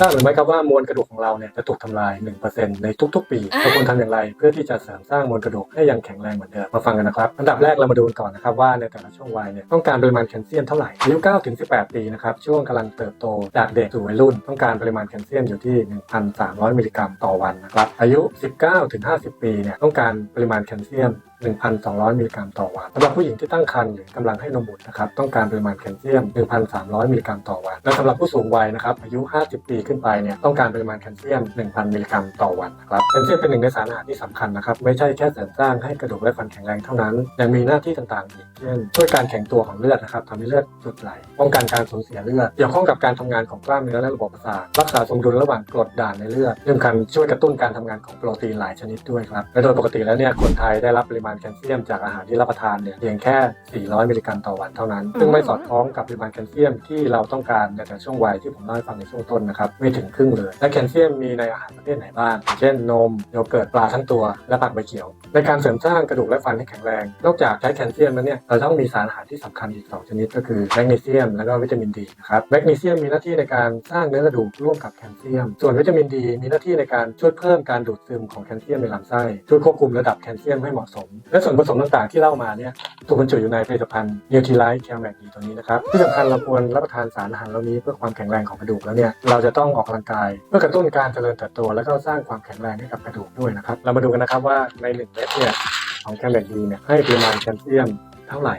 ทราบหรือไม่ครับว่ามวลกระดูกของเราเนี่ยจะถูกทำลาย 1%ในทุกๆ ปีเราควรทำอย่างไรเพื่อที่จะเสริมสร้างมวลกระดูกให้ยังแข็งแรงเหมือนเดิมมาฟังกันนะครับ อันดับแรกเรามาดูกันก่อนนะครับว่าในแต่ละช่วงวัยเนี่ยต้องการปริมาณแคลเซียมเท่าไหร่อายุ9ถึง18 ปีนะครับช่วงกำลังเติบโตจากเด็กสู่วัยรุ่น ต้องการปริมาณแคลเซียมอยู่ที่ 1,300 มิลลิกรัมต่อวันนะครับอายุ 19ถึง50 ปีเนี่ยต้องการปริมาณแคลเซียม1,200มิลลิกรัมต่อวันสำหรับผู้หญิงที่ตั้งครรภ์หรือกำลังให้นมบุตรนะครับต้องการปริมาณแคลเซียม 1,300มิลลิกรัมต่อวัน และสำหรับผู้สูงวัยนะครับอายุ 50 ปีขึ้นไปเนี่ยต้องการปริมาณแคลเซียม 1,000มิลลิกรัมต่อวันนะครับแคลเซียมเป็นหนึ่งในสารอาหารที่สำคัญนะครับไม่ใช่แค่เสริมสร้างให้กระดูกและฟันแข็งแรงเท่านั้น ยังมีหน้าที่ต่างๆอีกเช่นช่วยการแข็งตัวของเลือดนะครับทำให้เลือดหยุดไหลป้องกันการสูญเสียเลือดเกี่ยวข้องกับการทำงานของกล้ามเนื้อและระบบประสาทรักษาสมดุลระหว่างกรดด่างในเลือดที่สำคัญช่วยกระตุ้นการทำงานของโปรตีนหลายชนิดด้วยครับและโดยปกติแล้วเนี่ยคนไทยได้รับปริมาณแคลเซียมจากอาหารที่รับประทานเนี่ยเพียงแค่ 400 มิลลิกรัมต่อวันเท่านั้น ซึ่งไม่สอดคล้องกับปริมาณแคลเซียมที่เราต้องการในแต่ช่วงวัยที่ผมเล่าให้ฟังในช่วงต้นนะครับไม่ถึงครึ่งเลย และแคลเซียมมีในอาหารประเภทไหนบ้างอย่างเช่นนมโยเกิร์ตปลาทั้งตัว และผักใบเขียว ในการเสริมสร้างกระดูกและฟันให้แข็งแรง นอกจากใช้แคลเซียมแล้วเนี่ยเราต้องมีสารอาหารที่สำคัญอีก 2 ชนิดก็คือแมกนีเซียมและก็วิตามินดีนะครับแมกนีเซียมมีหน้าที่ในการสร้างเนื้อกระดูกร่วมกับแคลเซียม ส่วนวิตามินดีมีหน้าที่ในการช่วยเพิ่มการดูดซึมของแคลเซียมในลำไส้ช่วยควบคุมระดับแคลเซียมให้เหมาะสมและส่วนผสมต่างๆที่เล่ามาเนี่ยถูกบรรจุอยู่ในผลิตภัณฑ์เนิวท i ไลท์แคลแมกดีตัวนี้นะครับที่สำคัญเราควรรับประทานสารอาหารเหล่านี้เพื่อความแข็งแรงของกระดูกแล้วเนี่ยเราจะต้องออกกำลังกาย เพื่อกระตุ้นการเจริญเติบโตและก็สร้างความแข็งแรงให้กับกระดูกด้วยนะครับเรามาดูกันนะครับว่าในหนึ่งเม็ดเนี่ยของแคลแมกดีเนี่ยให้ปริมาณแคลเซียมเท่าไหร่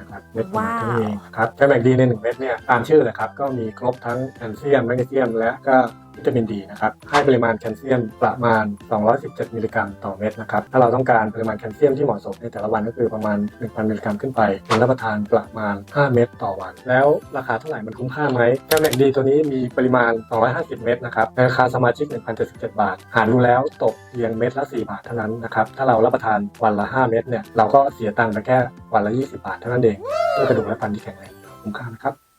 นะครับเม็ดประมาณเท่านี้เองครับแคลแมกดีในหนึ่งเม็ดเนี่ยตามชื่อเลยครับก็มีครบทั้งแคลเซียมแมกนีเซียมและก็ วิตามินดีนะครับให้ปริมาณแคลเซียมประมาณ 217 มิลลิกรัมต่อเม็ดนะครับถ้าเราต้องการปริมาณแคลเซียมที่เหมาะสมในแต่ละวันก็คือประมาณ 1,000 มิลลิกรัมขึ้นไปควรรับประทานประมาณ 5 เม็ดต่อวัน แล้วราคาเท่าไหร่มันคุ้มค่าไหมแคลแมกดีตัวนี้มีปริมาณ 250 เม็ดนะครับในราคาสมาชิก 1,077 บาท หารดูแล้วตกเพียงเม็ดละ 4 บาทเท่านั้นนะครับถ้าเรารับประทานวันละ 5 เม็ดเนี่ยเราก็เสียตังค์ไปแค่วันละ 20 บาทเท่านั้นเองเพื่อกระดูกและฟันที่แข็งแรงคุ้มค่านะครับ